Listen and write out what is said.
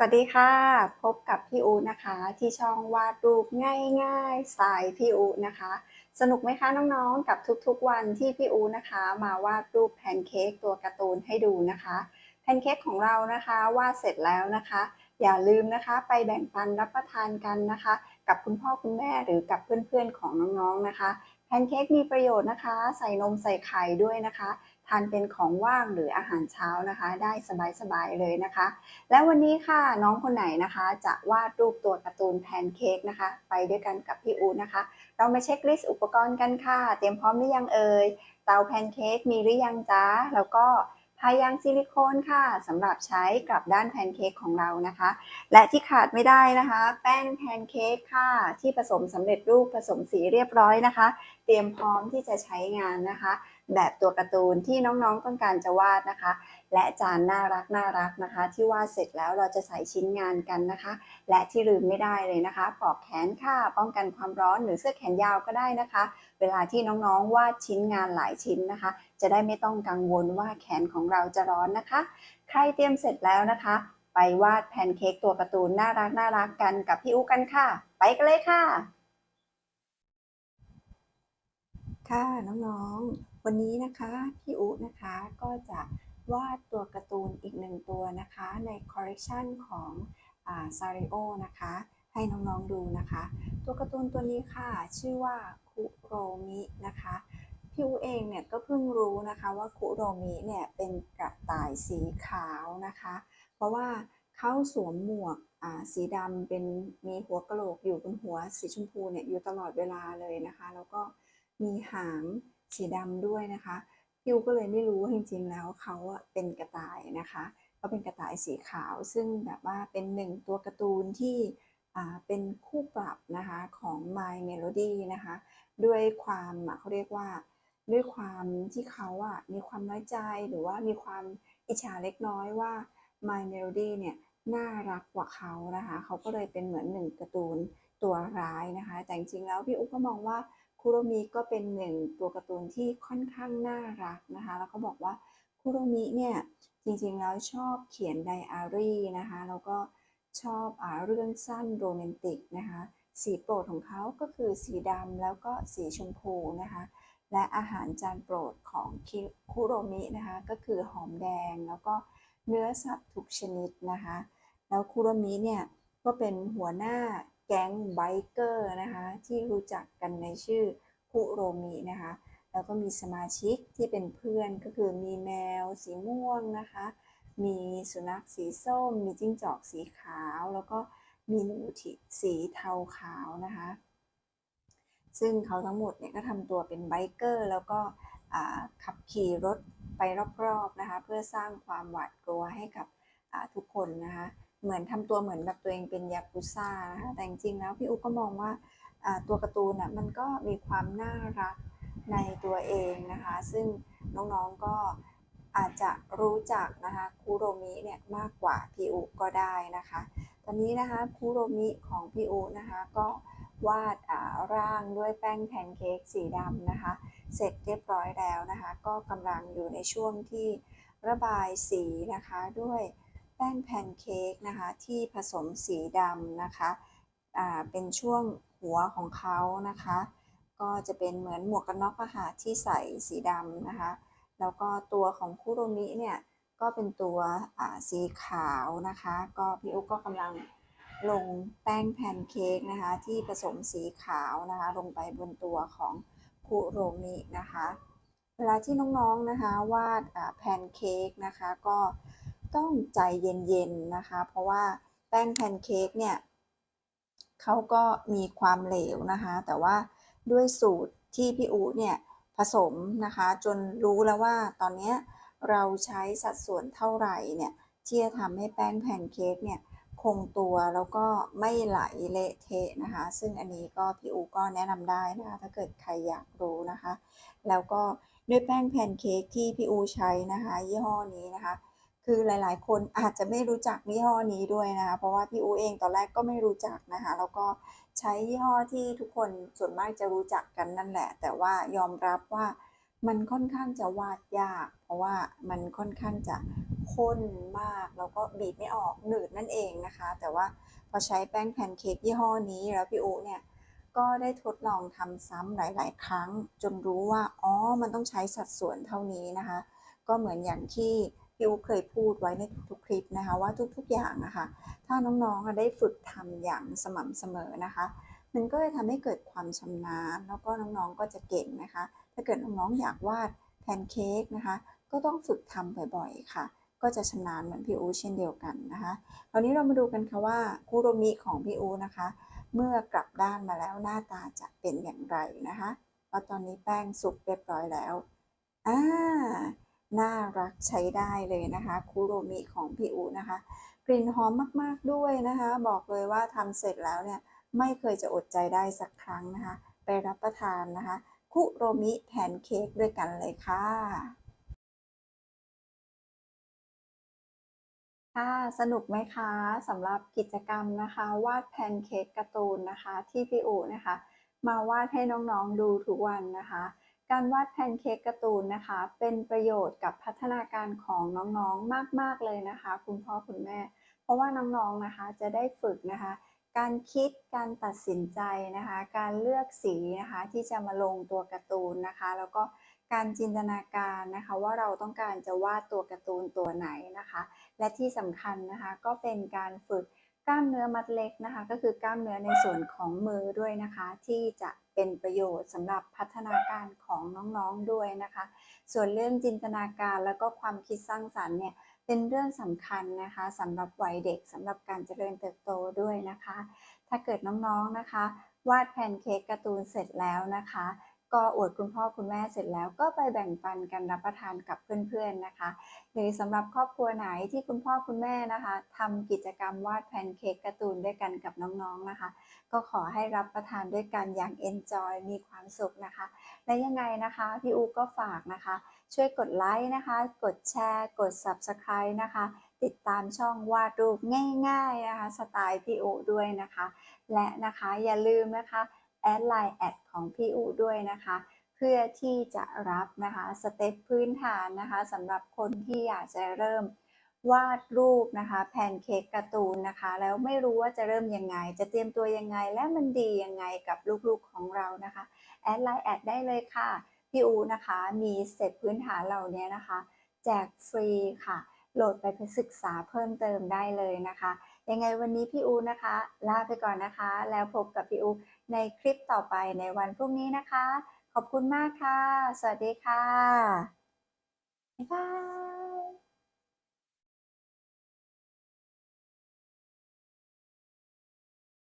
สวัสดีค่ะ พบกับพี่อูนะคะที่ช่องวาดรูปง่ายๆสไตล์พี่อูนะคะ สนุกไหมคะน้องๆ กับทุกๆวันที่พี่อูนะคะ มาวาดรูปแพนเค้กตัวการ์ตูนให้ดูนะคะแพนเค้กของเรานะคะวาดเสร็จแล้วนะคะ อย่าลืมนะคะไปแบ่งปันรับประทานกันนะคะ กับคุณพ่อคุณแม่หรือกับเพื่อนๆของน้องๆนะคะ แพนเค้กมีประโยชน์นะคะ ใส่นมใส่ไข่ด้วยนะคะ ทานเป็นของว่างหรืออาหารเช้านะคะ ได้สบายๆเลยนะคะ และวันนี้ค่ะน้องคนไหนนะคะ จะวาดรูปตัวการ์ตูนแพนเค้กนะคะ ไปด้วยกันกับพี่อูนะคะ เรามาเช็คลิสต์อุปกรณ์กันค่ะ เตรียมพร้อมหรือยังเอ่ยเตาแพนเค้กมีหรือยังจ้าแล้วก็ พายางซิลิโคนค่ะสำหรับใช้กับด้านแพนเค้กของเรานะคะ และที่ขาดไม่ได้นะคะ แป้งแพนเค้กค่ะ ที่ผสมสำเร็จรูปผสมสีเรียบร้อยนะคะ เตรียมพร้อมที่จะใช้งานนะคะ แบบตัวการ์ตูนที่น้องๆต้องการจะวาดนะคะ และจานน่ารักน่ารักนะคะ ที่วาดเสร็จแล้วเราจะใส่ชิ้นงานกันนะคะ และที่ลืมไม่ได้เลยนะคะปลอกแขนค่ะป้องกันความร้อนหรือเสื้อแขนยาวก็ได้นะคะ เวลาที่น้องๆวาดชิ้นงานหลายชิ้นนะคะ จะได้ไม่ต้องกังวลว่าแขนของเราจะร้อนนะคะ ใครเตรียมเสร็จแล้วนะคะ ไปวาดแพนเค้กตัวการ์ตูนน่ารักน่ารักกันกับพี่อุกันค่ะ ไปกันเลยค่ะค่ะน้องๆ วันนี้นะคะพี่อุนะคะก็จะวาดตัวการ์ตูนอีกหนึ่งตัวนะคะในคอลเลกชันของซาริโอนะคะ ให้น้องๆดูนะคะ ตัวการ์ตูนตัวนี้ค่ะ ชื่อว่าคุโรมินะคะพี่อุเองเนี่ยก็เพิ่งรู้นะคะว่าคุโรมิเนี่ยเป็นกระต่ายสีขาวนะคะ เพราะว่าเขาสวมหมวกอ่าสีดำเป็นมีหัวกะโหลกอยู่บนหัวสีชมพูเนี่ยอยู่ตลอดเวลาเลยนะคะ แล้วก็มีหาง สีดำด้วยนะคะพิวก็เลยไม่รู้ว่าจริงๆแล้วเขาอะเป็นกระต่ายนะคะเขาเป็นกระต่ายสีขาว ซึ่งแบบว่าเป็นหนึ่งตัวการ์ตูนที่เป็นคู่ปรับนะคะของ My Melody นะคะด้วยความเขาเรียกว่าด้วยความที่เขาอะมีความน้อยใจหรือว่ามีความอิจฉาเล็กน้อยว่า My Melody เนี่ยน่ารักกว่าเขานะคะเขาก็เลยเป็นเหมือนหนึ่งการ์ตูนตัวร้ายนะคะ แต่จริงๆแล้วพี่อุ๊ก็มองว่า คุโรมิก็เป็นหนึ่งตัวการ์ตูนที่ค่อนข้างน่ารักนะคะ แล้วก็บอกว่าคุโรมิเนี่ยจริงๆแล้วชอบเขียนไดอารี่นะคะ แล้วก็ชอบอาเรื่องสั้นโรแมนติกนะคะ สีโปรดของเขาก็คือสีดำแล้วก็สีชมพูนะคะ และอาหารจานโปรดของคุโรมินะคะ ก็คือหอมแดงแล้วก็เนื้อสัตว์ทุกชนิดนะคะ แล้วคุโรมิเนี่ยก็เป็นหัวหน้า แก๊งไบเกอร์นะคะที่รู้จักกันในชื่อคุโรมินะคะ แล้วก็มีสมาชิกที่เป็นเพื่อนก็คือมีแมวสีม่วงนะคะ มีสุนัขสีส้ม มีจิ้งจอกสีขาว แล้วก็มีหนูสีเทาขาวนะคะ ซึ่งเขาทั้งหมดเนี่ยก็ทำตัวเป็นไบเกอร์แล้วก็ขับขี่รถไปรอบๆนะคะ เพื่อสร้างความหวาดกลัวให้กับทุกคนนะคะ เหมือนทำตัวเหมือนแบบตัวเองเป็นยากุซ่านะคะแต่จริงๆแล้วพี่อุ๊ก็มองว่าตัวการ์ตูนอะมันก็มีความน่ารักในตัวเองนะคะ ซึ่งน้องๆก็อาจจะรู้จักนะคะคูโรมิเนี่ยมากกว่าพี่อุก็ได้นะคะ ตอนนี้นะคะคูโรมิของพี่อุนะคะก็วาดร่างด้วยแป้งแพนเค้กสีดำนะคะ เสร็จเรียบร้อยแล้วนะคะ ก็กำลังอยู่ในช่วงที่ระบายสีนะคะด้วย แป้งแพนเค้กนะคะที่ผสมสีดำนะคะเป็นช่วงหัวของเขานะคะ ก็จะเป็นเหมือนหมวกกันน็อกอาหาที่ใส่สีดำนะคะ แล้วก็ตัวของคุโรมิเนี่ยก็เป็นตัวสีขาวนะคะ ก็พี่อุ๊กก็กำลังลงแป้งแพนเค้กนะคะที่ผสมสีขาวนะคะ ลงไปบนตัวของคุโรมินะคะ เวลาที่น้องๆนะคะวาดแพนเค้กนะคะ ก็ ต้องใจเย็นๆนะคะ เพราะว่าแป้งแพนเค้กเนี่ยเขาก็มีความเหลวนะคะ แต่ว่าด้วยสูตรที่พี่อูเนี่ยผสมนะคะ จนรู้แล้วว่าตอนนี้เราใช้สัดส่วนเท่าไหร่เนี่ยที่จะทำให้แป้งแพนเค้กเนี่ยคงตัวแล้วก็ไม่ไหลเละเทะนะคะ ซึ่งอันนี้ก็พี่อูก็แนะนำได้นะคะ ถ้าเกิดใครอยากรู้นะคะ แล้วก็ด้วยแป้งแพนเค้กที่พี่อูใช้นะคะ ยี่ห้อนี้นะคะ คือหลาย ๆ คนอาจจะไม่รู้จักยี่ห้อนี้ด้วยนะคะ เพราะว่าพี่อูเองตอนแรกก็ไม่รู้จักนะคะ แล้วก็ใช้ยี่ห้อที่ทุกคนส่วนมากจะรู้จักกันนั่นแหละ แต่ว่ายอมรับว่ามันค่อนข้างจะวาดยาก เพราะว่ามันค่อนข้างจะข้นมาก แล้วก็บีบไม่ออกหนืดนั่นเองนะคะ แต่ว่าพอใช้แป้งแพนเค้กยี่ห้อนี้แล้วพี่อูเนี่ยก็ได้ทดลองทำซ้ำหลาย ๆ ครั้ง จนรู้ว่า อ๋อ มันต้องใช้สัดส่วนเท่านี้นะคะ ก็เหมือนอย่างที่ พี่อูเคยพูดไว้ในทุกคลิปนะคะว่าทุกๆอย่างนะคะถ้าน้องๆได้ฝึกทำอย่างสม่ำเสมอนะคะ มันก็จะทำให้เกิดความชำนาญ แล้วก็น้องๆก็จะเก่งนะคะ ถ้าเกิดน้องๆอยากวาดแพนเค้กนะคะ ก็ต้องฝึกทำบ่อยๆค่ะ ก็จะชำนาญเหมือนพี่อูเช่นเดียวกันนะคะคราวนี้เรามาดูกันค่ะว่าคุโรมิของพี่อูนะคะ เมื่อกลับด้านมาแล้วหน้าตาจะเป็นอย่างไรนะคะเพราะตอนนี้แป้งสุกเรียบร้อยแล้วอ่า น่ารักใช้ได้เลยนะคะคุโรมิของพี่อูนะคะ กลิ่นหอมมากๆด้วยนะคะ บอกเลยว่าทำเสร็จแล้วเนี่ยไม่เคยจะอดใจได้สักครั้งนะคะ ไปรับประทานนะคะ คุโรมิแพนเค้กด้วยกันเลยค่ะค่ะสนุกไหมคะสำหรับกิจกรรมนะคะ วาดแพนเค้กการ์ตูนนะคะ ที่พี่อูนะคะ มาวาดให้น้องๆดูทุกวันนะคะ การวาดแพนเค้กการ์ตูนนะคะ เป็นประโยชน์กับพัฒนาการของน้องๆมาก ๆ เลยนะคะ คุณพ่อคุณแม่ เพราะว่าน้องๆนะคะจะได้ฝึกนะคะ การคิดการตัดสินใจนะคะ การเลือกสีนะคะที่จะมาลงตัวการ์ตูนนะคะ แล้วก็การจินตนาการนะคะ ว่าเราต้องการจะวาดตัวการ์ตูนตัวไหนนะคะ และที่สำคัญนะคะก็เป็นการฝึก กล้ามเนื้อมัดเล็กนะคะ ก็คือกล้ามเนื้อในส่วนของมือด้วยนะคะ ที่จะเป็นประโยชน์สำหรับพัฒนาการของน้องๆด้วยนะคะ ส่วนเรื่องจินตนาการแล้วก็ความคิดสร้างสรรค์เนี่ยเป็นเรื่องสำคัญนะคะสำหรับวัยเด็กสำหรับการเจริญเติบโตด้วยนะคะ ถ้าเกิดน้องๆนะคะ วาดแพนเค้กการ์ตูนเสร็จแล้วนะคะ ก็อวดคุณพ่อคุณแม่เสร็จแล้วก็ไปแบ่งปันกันรับประทานกับเพื่อนๆนะคะ หรือสำหรับครอบครัวไหนที่คุณพ่อคุณแม่นะคะทำกิจกรรมวาดแพนเค้กการ์ตูนด้วยกันกับน้องๆนะคะ ก็ขอให้รับประทานด้วยกันอย่าง enjoy มีความสุขนะคะ และยังไงนะคะพี่อูก็ฝากนะคะ ช่วยกดไลค์นะคะ กดแชร์ กด subscribe นะคะ ติดตามช่องวาดรูปง่ายๆนะคะสไตล์พี่อูด้วยนะคะ และนะคะอย่าลืมนะคะ ดไลน์แอดของพี่อูด้วยนะคะ เพื่อที่จะรับนะคะสเต็ปพื้นฐานนะคะสำหรับคนที่อยากจะเริ่มวาดรูปนะคะแพนเค้กการ์ตูนนะคะ แล้วไม่รู้ว่าจะเริ่มยังไง จะเตรียมตัวยังไง และมันดียังไงกับลูกๆของเรานะคะแอดไลน์แอดได้เลยค่ะ พี่อูนะคะมีสเต็ปพื้นฐานเหล่านี้นะคะ แจกฟรีค่ะ โหลดไปศึกษาเพิ่มเติมได้เลยนะคะ ยังไงวันนี้พี่อูนะคะ ลาไปก่อนนะคะ แล้วพบกับพี่อูในคลิปต่อไปในวันพรุ่งนี้นะคะ ขอบคุณมากค่ะ สวัสดีค่ะบ๊ายบาย